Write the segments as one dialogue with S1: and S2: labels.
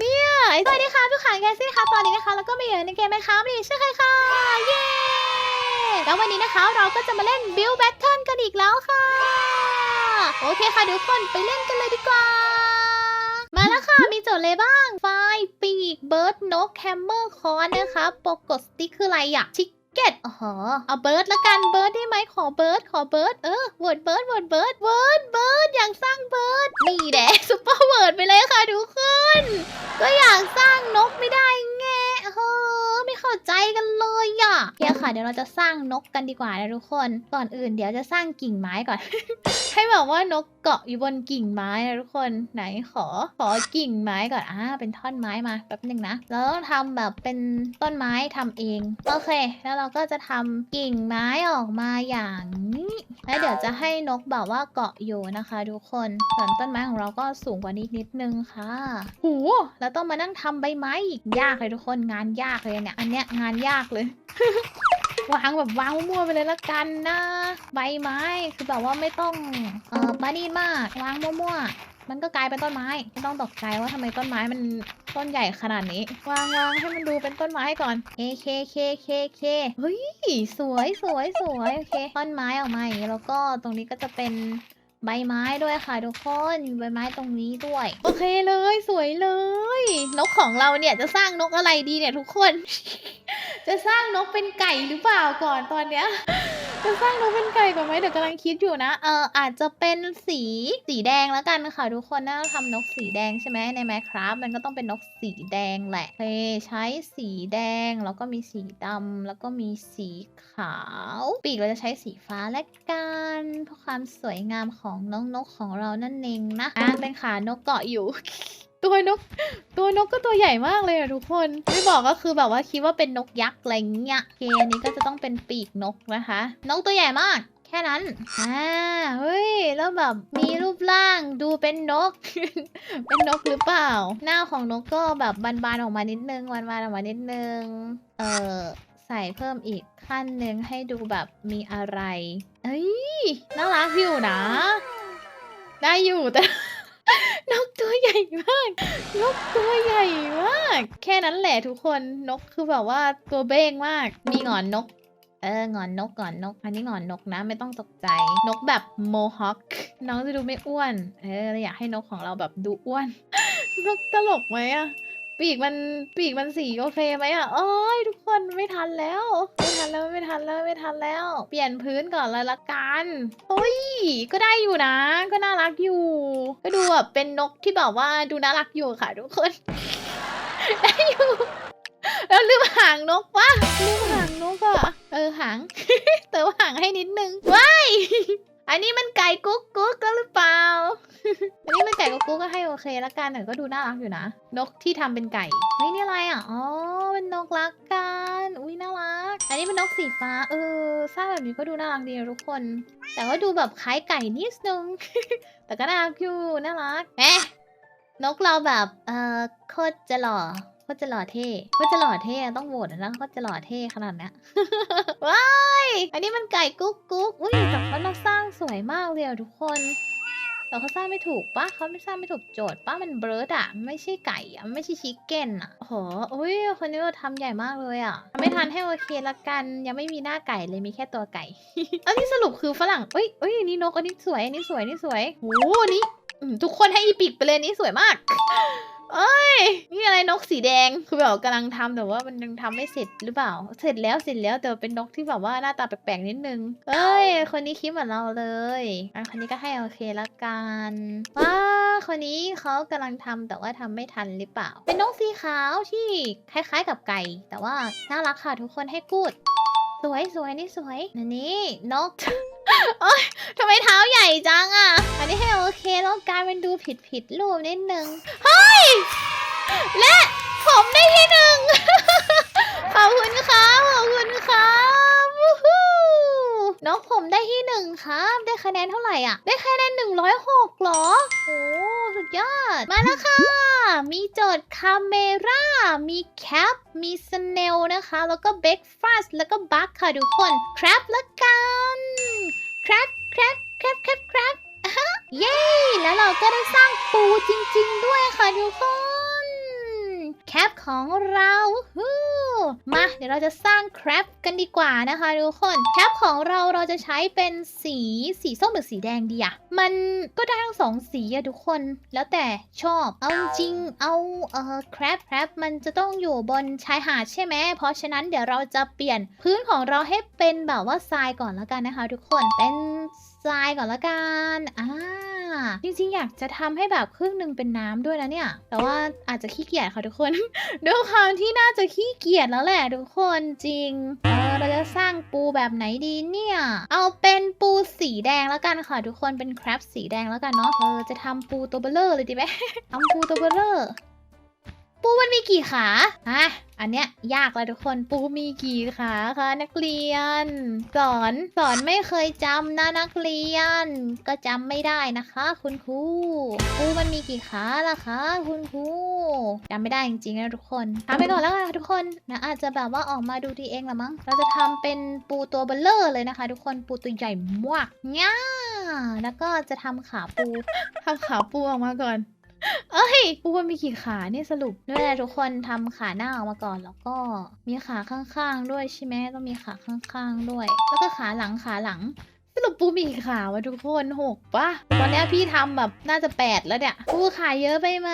S1: เนี่ยสวัสดีค่ะทุกคนแกซี่ค่ะตอนนี้นะคะแล้วก็มีอยู่ในเกมไหมคะมีใช่ใครค่ะเย้แล้ววันนี้นะคะเราก็จะมาเล่น Build Battle กันอีกแล้วค่ะ โอเคค่ะทุกคนไปเล่นกันเลยดีกว่า มาแล้วค่ะมีโจทย์เลยบ้าง ไฟปีกเบิร์ดนกแฮมเมอร์คอนนะคะปกกดสติ๊กคืออะไรอะชิค เก็ตอ๋อเอาเบิร์ดละกันเบิร์ดได้ไหมขอเบิร์ดขอเบิร์ดเออวดเบิร์ดวดเบิร์ดเบิร์ดเบิร์ดอยากสร้างเบิร์ดนี่แหละซุปเปอร์เวิร์ดไปเลยค่ะทุกคน ก็อยากสร้างนกไม่ได้แง่เฮ้อ เข้าใจกันเลยอะเฮียค่ะ เดี๋ยวเราจะสร้างนกกันดีกว่านะทุกคน ก่อนอื่นเดี๋ยวจะสร้างกิ่งไม้ก่อน ให้แบบว่านกเกาะอยู่บนกิ่งไม้นะทุกคน ไหนขอ ขอกิ่งไม้ก่อน อ่า เป็นท่อนไม้มาแป๊บหนึ่งนะ แล้วต้องทำแบบเป็นต้นไม้ทำเอง โอเค แล้วเราก็จะทำกิ่งไม้ออกมาอย่างนี้ แล้วเดี๋ยวจะให้นกแบบว่าเกาะอยู่นะคะ ทุกคน ส่วนต้นไม้ของเราก็สูงกว่านี้นิดนึงค่ะ หู แล้วต้องมานั่งทำใบไม้อีกยากเลยทุกคน งานยากเลยเนี่ย อันเนี้ยงานยากเลย วางแบบวางมั่วไปเลยละกันนะ ใบไม้คือแบบว่าไม่ต้องเอ่อปานีมากวางมั่วๆมันก็กลายเป็นต้นไม้ไม่ต้องตกใจว่าทำไมต้นไม้มันต้นใหญ่ขนาดนี้ วางวางให้มันดูเป็นต้นไม้ก่อนเคเคเคเคเคเฮ้ยสวยสวยสวยโอเคต้นไม้ออกมาอย่างนี้แล้วก็ตรงนี้ก็จะเป็น ใบไม้ด้วยค่ะทุกคนมีใบไม้ตรงนี้ด้วย โอเคเลยสวยเลย นกของเราเนี่ยจะสร้างนกอะไรดีเนี่ยทุกคน จะสร้างนกเป็นไก่หรือเปล่าก่อนตอนเนี้ยจะสร้างนกเป็นไก่ก่อนไหมเดี๋ยวกำลังคิดอยู่นะ เอออาจจะเป็นสีสีแดงแล้วกันค่ะทุกคนน่าทำนกสีแดงใช่ไหมใน Minecraft มันก็ต้องเป็นนกสีแดงแหละโอเคใช้สีแดงแล้วก็มีสีดำแล้วก็มีสีขาว ปีกเราจะใช้สีฟ้าและกันเพื่อความสวยงามของน้องนกของเรานั่นเองนะอะเป็นขานกเกาะอยู่ ตัวนก ตัวนกก็ตัวใหญ่มากเลยอะทุกคนไม่บอกก็คือแบบว่าคิดว่าเป็นนกยักษ์อะไรเงี้ยโอเคอันนี้ก็จะต้องเป็นปีกนกนะคะ นกตัวใหญ่มากแค่นั้น อ่า เฮ้ย แล้วแบบมีรูปร่างดูเป็นนก เป็นนกหรือเปล่า หน้าของนกก็แบบบานๆออกมานิดนึง บานๆออกมานิดนึง เออใส่เพิ่มอีกขั้นหนึ่งให้ดูแบบมีอะไร เอ้ยน่ารักอยู่นะ ได้อยู่แต่ นกตัวใหญ่มาก นกตัวใหญ่มาก แค่นั้นแหละทุกคนนกคือแบบว่าตัวเบ้งมาก มีหงอนนก เออหงอนนกหงอนนก อันนี้หงอนนกนะ ไม่ต้องตกใจ นกแบบโมฮอคน้องจะดูไม่อ้วน เออเราอยากให้นกของเราแบบดูอ้วน นกตลกไหมอะ ปีกมันปีกมันสีโอเคไหมอะโอ้ยทุกคนไม่ทันแล้ว ไม่ทันแล้วไม่ทันแล้วไม่ทันแล้ว เปลี่ยนพื้นก่อนเลยละกันโอ้ยก็ได้อยู่นะ ก็น่ารักอยู่ ก็ดูแบบเป็นนกที่แบบว่าดูน่ารักอยู่ค่ะทุกคน ได้อยู่แล้วลืมหางนกวะลืมหางนกอะเออหาง เติมหางให้นิดนึงว้าย อันนี้มันไก่กุ๊กกุ๊กก็หรือเปล่า อันนี้มันไก่กุ๊กกุ๊กก็ให้โอเคละกันแต่ก็ดูน่ารักอยู่นะ นกที่ทำเป็นไก่เฮ้ยนี่อะไรอะ อ๋อ เป็นนกรักกัน อุ้ยน่ารัก อันนี้เป็นนกสีฟ้า เออสร้างแบบนี้ก็ดูน่ารักดีนะทุกคน แต่ว่าดูแบบคล้ายไก่นิดนึง แต่ก็น่ารักอยู่ น่ารักแหมนกเราแบบ เออโคตรจะหล่อ โคตรจะหล่อเท่โคตรจะหล่อเท่ต้องโหวตอะนะโคตรจะหล่อเท่ขนาดนี้ว้ายอันนี้มันไก่กุ๊กกุ๊กอุ้ยแต่เขามาสร้างสวยมากเลยทุกคนแต่เขาสร้างไม่ถูกปะเขาไม่สร้างไม่ถูกโจทย์ปะมันเบิร์ดอะไม่ใช่ไก่อะไม่ใช่ชิคเก้นอะโอ้โหอุ้ยคนนี้เราทำใหญ่มากเลยอะทำไม่ทันให้โอเคละกัน ยังไม่มีหน้าไก่เลยมีแค่ตัวไก่ อันนี้สรุปคือฝรั่งเอ้ยเอ้ยอันนี้นกอันนี้สวยอันนี้สวยอันนี้สวยโอ้โหอันนี้ทุกคนให้อีปิกไปเลยอันนี้สวยมาก เอ้ย นี่อะไรนกสีแดง คือแบบกำลังทำแต่ว่ามันยังทำไม่เสร็จหรือเปล่า เสร็จแล้วเสร็จแล้วแต่เป็นนกที่แบบว่าหน้าตาแปลกๆนิดนึง เอ้ย คนนี้คิดเหมือนเราเลยอะคนนี้ก็ให้โอเคละกันว้าคนนี้เขากำลังทำแต่ว่าทำไม่ทันหรือเปล่า เป็นนกสีขาวที่คล้ายๆกับไก่ แต่ว่าน่ารักค่ะทุกคนให้กูด สวยสวยนี่สวยอันนี้นกโอ๊ยทำไมเท้าใหญ่จังอะ อันนี้ให้โอเคแล้วกลายเป็นดูผิดผิดๆรูปนิดนึง เฮ้ย และผมได้ที่หนึ่งขอบคุณครับขอบคุณครับวู้ฮู้ น้องผมได้ที่หนึ่งครับ ได้คะแนนเท่าไหร่อะ ได้คะแนนหนึ่งร้อยหกหรอ โอ้สุดยอด มาแล้วค่ะ มีโจทย์คาเมรามีแคป มีสเนลนะคะ แล้วก็เบรกฟาสแล้วก็บัคค่ะทุกคน ครับละกันครับครับครับครับครับอะฮะเย้ แล้วเราก็ได้สร้างปูจริง ๆ ด้วยค่ะทุกคน แคปของเราฮู้ มาเดี๋ยวเราจะสร้างแคปกันดีกว่านะคะทุกคนแคปของเราเราจะใช้เป็นสีสีส้มหรือสีแดงดีอะมันก็ได้ทั้งสองสีอะทุกคนแล้วแต่ชอบเอาจริงเอาเอ่อแคปแคปมันจะต้องอยู่บนชายหาดใช่ไหมเพราะฉะนั้นเดี๋ยวเราจะเปลี่ยนพื้นของเราให้เป็นแบบว่าทรายก่อนแล้วกันนะคะ ทุกคนเป็นทรายก่อนละกันอ่า จริงๆ อยากจะทำให้แบบครึ่งหนึ่งเป็นน้ำด้วยนะเนี่ย แต่ว่าอาจจะขี้เกียจค่ะทุกคน ด้วยความที่น่าจะขี้เกียจแล้วแหละทุกคนจริงเออเราจะสร้างปูแบบไหนดีเนี่ย เอาเป็นปูสีแดงแล้วกันค่ะทุกคนเป็นแครปสีแดงแล้วกันเนาะเออจะทำปูตัวเบลเลอร์เลยดีไหมทำปูตัวเบลเลอร์ ปูมันมีกี่ขาอะอันเนี้ยยากเลยทุกคนปูมีกี่ขาคะนักเรียน สอนสอนไม่เคยจำนะนักเรียน ก็จำไม่ได้นะคะ คุณครูปูมันมีกี่ขาล่ะคะ คุณครูจำไม่ได้จริงๆนะทุกคนทำไปก่อนแล้วกันค่ะทุกคนนะอาจจะแบบว่าออกมาดูดีเองละมั้งเราจะทำเป็นปูตัวเบลเลอร์เลยนะคะ ทุกคนปูตัวใหญ่มากง่าแล้วก็จะทำขาปูทำขาปูออกมาก่อน เอ้ยปูมันมีกี่ขาเนี่ยสรุปด้วยแหละทุกคนทำขาหน้าออกมาก่อนแล้วก็มีขาข้างๆด้วยใช่ไหมต้องมีขาข้างๆด้วย แล้วก็ขาหลังขาหลังสรุปปูมีกี่ขาวะทุกคนหกปะตอนนี้พี่ทำแบบน่าจะแปดแล้วเนี่ยปูขาเยอะไปไหม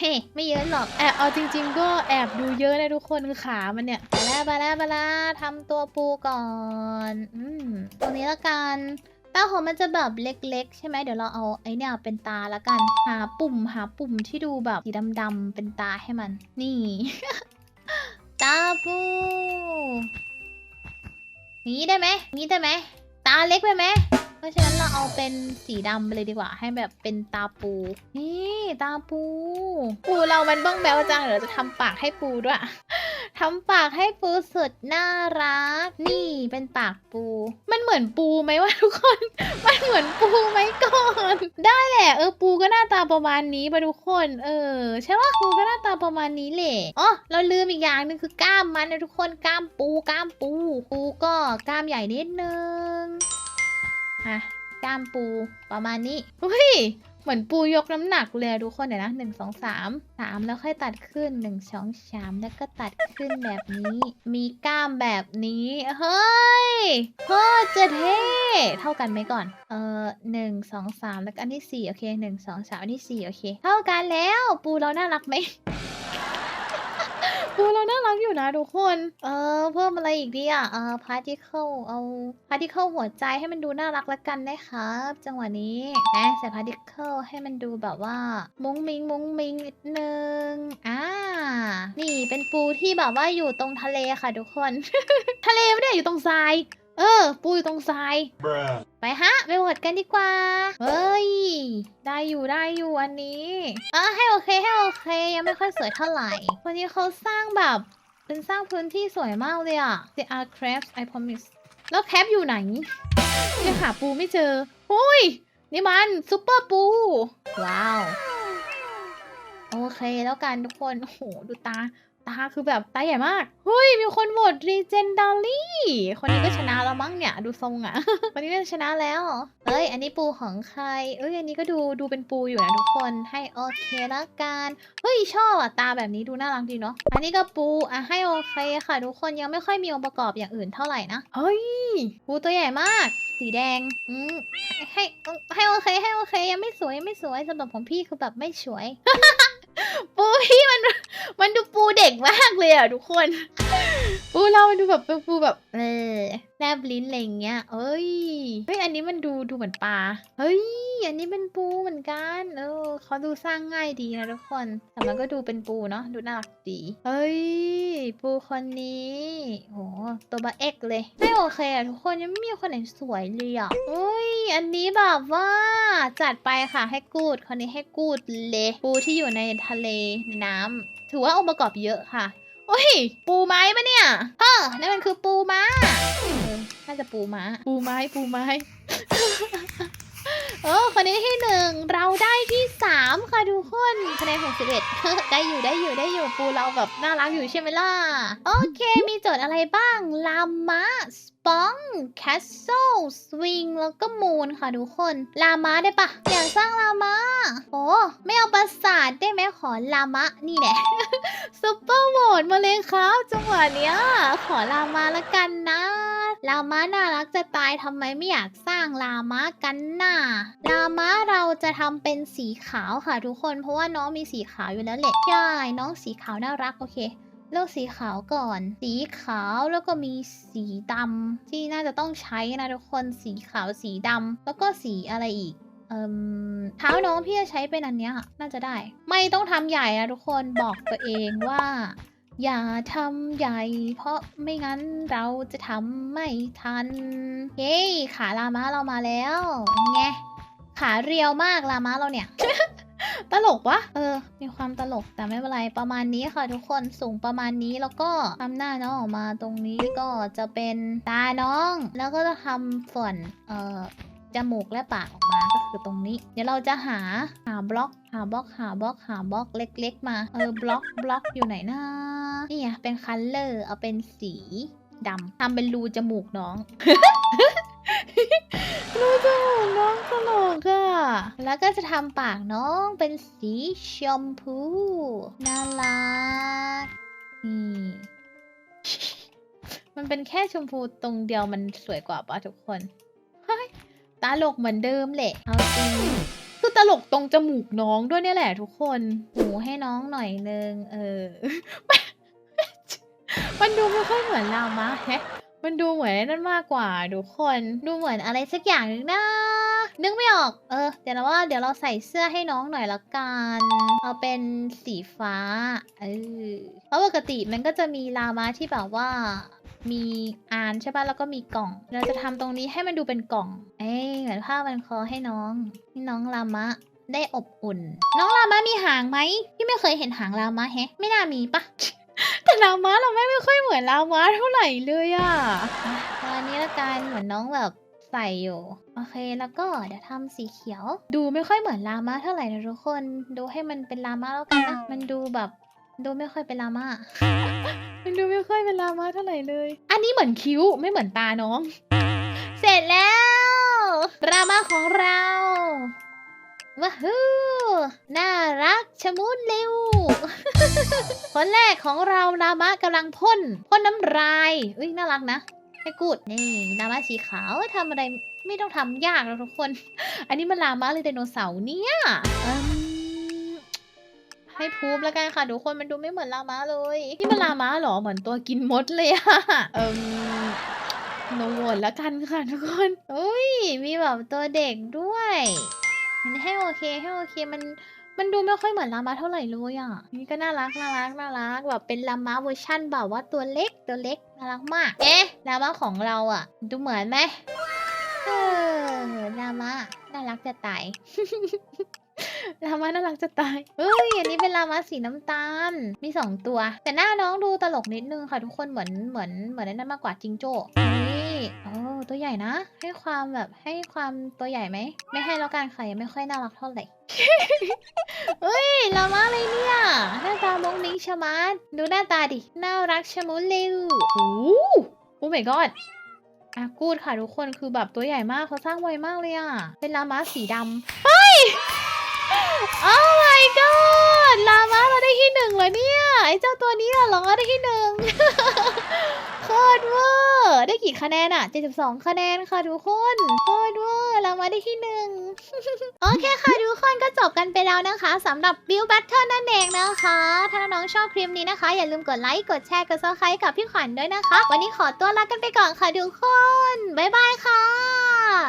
S1: เฮ้ไม่เยอะหรอกแอบเอาจริง ๆ ก็แอบดูเยอะนะทุกคนคือขามันเนี่ยไปแล้วไปแล้วไปแล้วทำตัวปูก่อน อืมตรงนี้ละกัน ตาของมันจะแบบเล็ก ๆ ใช่ไหมเดี๋ยวเราเอาไอ้เนี่ยเป็นตาละกัน หาปุ่มหาปุ่มที่ดูแบบสีดำๆเป็นตาให้มัน นี่ ตาปูนี้ได้ไหมนี้ได้ไหมตาเล็กไปไหมเพราะฉะนั้นเราเอาเป็นสีดำไปเลยดีกว่า ให้แบบเป็นตาปู นี่ ตาปู ปูเรามันบ้องแบวจังเดี๋ยวเราจะทำปากให้ปูด้วย ทำปากให้ปูสุดน่ารัก นี่เป็นปากปู มันเหมือนปูไหมวะทุกคน มันเหมือนปูไหมก่อน ได้แหละ เออปูก็หน้าตาประมาณนี้ปะทุกคน เออใช่ว่าปูก็หน้าตาประมาณนี้แหละอ๋อเราลืมอีกอย่างนึงคือกล้ามมันนะทุกคนกล้ามปูกล้ามปู ปูก็กล้ามใหญ่นิดนึงอะกล้ามปูประมาณนี้อุ้ย เหมือนปูยกน้ำหนักเลยอะทุกคนเดี๋ยวนะหนึ่งสองสามสามแล้วค่อยตัดขึ้นหนึ่งสองสามแล้วก็ตัดขึ้นแบบนี้ มีกล้ามแบบนี้ เฮ้ยโคตรจะเท่เท่ากันไหมก่อน เออหนึ่งสองสามแล้วก็อันที่สี่โอเคหนึ่งสองสามอันที่สี่โอเค เท่ากันแล้ว ปูเราน่ารักไหม ดูเราน่ารักอยู่นะทุกคน เออ เพิ่มอะไรอีกดีอะ เออพาร์ติเคิลเอาพาร์ติเคิลหัวใจให้มันดูน่ารักละกันนะครับ จังหวะนี้นะใส่พาร์ติเคิลให้มันดูแบบว่า มุ้งมิงมุ้งมิงนิดนึง อ่า นี่เป็นปูที่แบบว่าอยู่ตรงทะเลค่ะทุกคน ทะเลไม่ได้อยู่ตรงทราย เออ ปูอยู่ตรงทราย
S2: Bruh.
S1: ไปฮะ ไปโหวตกันดีกว่า เฮ้ย ได้อยู่ได้อยู่อันนี้อะให้โอเคให้โอเค ยังไม่ค่อยสวยเท่าไหร่วันนี้เขาสร้างแบบเป็นสร้างพื้นที่สวยมากเลยอะ The are crabs I promise แล้วแคปอยู่ไหนยังหาปูไม่เจอโอ้ย นี่มันซุปเปอร์ปู ว้าว โอเคแล้วกันทุกคน โอ้โห ดูตา ตาคือแบบตาใหญ่มาก เฮ้ย มีคนโหวตรีเจนดอลี่คนนี้ก็ชนะแล้วมั้งเนี่ย ดูทรงอะวันนี้น่าจะชนะแล้ว เอ้ย อันนี้ปูของใคร เอ้ย อันนี้ก็ดูดูเป็นปูอยู่นะทุกคน ให้โอเคละกัน เฮ้ย ชอบอะ ตาแบบนี้ดูน่ารักดีเนาะ อันนี้ก็ปูอะให้โอเคค่ะ ทุกคนยังไม่ค่อยมีองค์ประกอบอย่างอื่นเท่าไหร่นะ เฮ้ย ปูตัวใหญ่มาก สีแดง อืมให้ให้ให้โอเคให้โอเคยังไม่สวยยังไม่สวยสำหรับของพี่คือแบบไม่สวย ปูพี่มันมันดูปูเด็กมากเลยอะทุกคน ปูเรามันดูแบบเป็นปูแบบเออแลบลิ้นอะไรอย่างเงี้ย เอ้ย เฮ้ย อันนี้มันดูดูเหมือนปลา เฮ้ย อันนี้เป็นปูเหมือนกัน เออเขาดูสร้างง่ายดีนะทุกคน แต่มันก็ดูเป็นปูเนาะ ดูน่ารักดี เฮ้ย ปูคนนี้ โห ตัวบาเอ็กเลย ไม่โอเคอะทุกคนยังไม่มีคนไหนสวยเลยอะเฮ้ย อันนี้แบบว่าจัดไปค่ะให้กูด คนนี้ให้กูดเลย ปูที่อยู่ในทะเลในน้ำถือว่าองค์ประกอบเยอะค่ะ โอ้ย ปูไม้ปะเนี่ย เออนั่นมันคือปูม้าเออน่าจะปูม้า ปูไม้ปูไม้ โอ้คนนี้ที่หนึ่งเราได้ที่สาม3ค่ะทุกคนคะแนน61 ได้อยู่ได้อยู่ได้อยู่ปูเราแบบน่ารักอยู่ใช่ไหมล่ะ โอเค มีโจทย์อะไรบ้างลามะส ปอง แคสเซิลสวิงแล้วก็มูนค่ะทุกคน ลามะได้ปะอยากสร้างลามะโอ้ไม่เอาปราสาทได้ไหมขอลามะนี่แหละซุปเปอร์โหวตมาเลยครับ จังหวะเนี้ย ขอลามาละกันนะลามาน่ารักจะตายทำไมไม่อยากสร้างลามากันน่ะลามาเราจะทำเป็นสีขาวค่ะทุกคน เพราะว่าน้องมีสีขาวอยู่แล้วแหละใช่น้องสีขาวน่ารักโอเค เลือกสีขาวก่อน สีขาวแล้วก็มีสีดำที่น่าจะต้องใช้นะทุกคนสีขาวสีดำแล้วก็สีอะไรอีกเอ่มเท้าน้องพี่จะใช้เป็นอันเนี้ยค่ะน่าจะได้ ไม่ต้องทำใหญ่นะทุกคนบอกตัวเองว่า อย่าทำใหญ่ เพราะไม่งั้นเราจะทำไม่ทัน เย้ขาลามาเรามาแล้วไงขาเรียวมากลามาเราเนี่ย ตลกวะเออ มีความตลกแต่ไม่เป็นไรประมาณนี้ค่ะทุกคนสูงประมาณนี้แล้วก็ทำหน้าน้องออกมาตรงนี้ก็จะเป็นตาน้อง แล้วก็จะทำส่วนเอ่อจมูกและปากออกมาก็คือตรงนี้ เดี๋ยวเราจะหาหาบล็อก หาบล็อกหาบล็อกหาบล็อกเล็ก ๆ มาเออบล็อกบล็อกอยู่ไหนนะนี่ไงเป็นคัลเลอร์เอาเป็นสีดำทำเป็นรูจมูกน้อง รูจมูกน้องตลกอะแล้วก็จะทำปากน้องเป็นสีชมพู น่ารัก นี่ มันเป็นแค่ชมพูตรงเดียวมันสวยกว่าปะทุกคนตลกเหมือนเดิมแหละ เอาจริงคือตลกตรงจมูกน้องด้วยเนี่ยแหละทุกคน หูให้น้องหน่อยนึง เออ มันดูไม่ค่อยเหมือนลามะแฮะ มันดูเหมือนนั่นมากกว่าทุกคน ดูเหมือนอะไรสักอย่างนึงนะ นึกไม่ออก เออ เดี๋ยวเราว่าเดี๋ยวเราใส่เสื้อให้น้องหน่อยละกัน เอาเป็นสีฟ้า เออ เพราะปกติมันก็จะมีลามะที่แบบว่ามีอานใช่ป่ะแล้วก็มีกล่อง เราจะทำตรงนี้ให้มันดูเป็นกล่อง เอ้ยเหมือนผ้ามันคอให้น้องให้น้องลามะได้อบอุ่น น้องลามะมีหางไหมพี่ไม่เคยเห็นหางลามะแฮะ ไม่น่ามีปะ แต่ลามะเราไม่ไม่ค่อยเหมือนลามะเท่าไหร่เลยอะอะตอนนี้ละกันเหมือนน้องแบบใส่อยู่ โอเคแล้วก็เดี๋ยวทำสีเขียว ดูไม่ค่อยเหมือนลามะเท่าไหร่นะทุกคน ดูให้มันเป็นลามะแล้วกันนะมันดูแบบดูไม่ค่อยเป็นลามะมันดูไม่ค่อยเป็นลามะเท่าไหร่เลย อันนี้เหมือนคิ้วไม่เหมือนตาน้อง เสร็จแล้ว รามาของเรา ว้าฮูน่ารักชะมุนเร็ว คนแรกของเรารามะกำลังพ่นพ่นน้ำลายอุ้ยน่ารักนะให้กูดนี่รามะสีขาวทำอะไรไม่ต้องทำยากแล้วทุกคน อันนี้มันรามะเลยไดโนเสาร์เนี่ยให้พูบแล้วกันค่ะทุกคนมันดูไม่เหมือนลามะเลยนี่มันลามะเหรอเหมือนตัวกินมดเลยอะเอิมโนโหวตแล้วกันค่ะทุกคนอุ้ยมีแบบตัวเด็กด้วย มันให้โอเคให้โอเคมันมันดูไม่ค่อยเหมือนลามาเท่าไหร่เลยอะ นี่ก็น่ารักน่ารักน่ารักแบบเป็นลามาเวอร์ชั่นแบบว่าตัวเล็กตัวเล็กน่ารักมาก เอ๊ะลามาของเราอะ ดูเหมือนไหมเออลามาน่ารักจะตาย ลามาน่ารักจะตายเอ้ย อันนี้เป็นลามาสีน้ำตาล มีสองตัว แต่หน้าน้องดูตลกนิดนึงค่ะทุกคน เหมือน เหมือน เหมือนไอ้นั่นมากกว่าจิงโจ้นี่โอ้ตัวใหญ่นะ ให้ความแบบ ให้ความตัวใหญ่ไหม ไม่ให้แล้วกันค่ะยังไม่ค่อยน่ารักเท่าไหร่ เฮ้ย ลามาเลยเนี่ย หน้าตามงนิ้งชะมัด ดูหน้าตาดิ น่ารักชะมุนเร็วโอ้โหโอ้ my god อะกูดค่ะทุกคน คือแบบตัวใหญ่มากเขาสร้างไวมากเลยอะเป็นลามาสีดำเฮ้ย โอ้ my god ลามาเราได้ที่หนึ่งเลยเนี่ย ไอ้เจ้าตัวนี้อะเหรอได้ที่หนึ่งโคตรเวอร์ได้กี่คะแนนอะ72 คะแนนค่ะทุกคนโคตรเวอร์เรามาได้ที่หนึ่งโอเคค่ะทุกคนก็จบกันไปแล้วนะคะสำหรับ Build Battle นั่นเองนะคะ ถ้าน้องชอบคลิปนี้นะคะ อย่าลืมกดไลค์ กดแชร์ กด subscribe กับพี่ขวัญด้วยนะคะ วันนี้ขอตัวลากันไปก่อนค่ะทุกคน บ๊ายบายค่ะ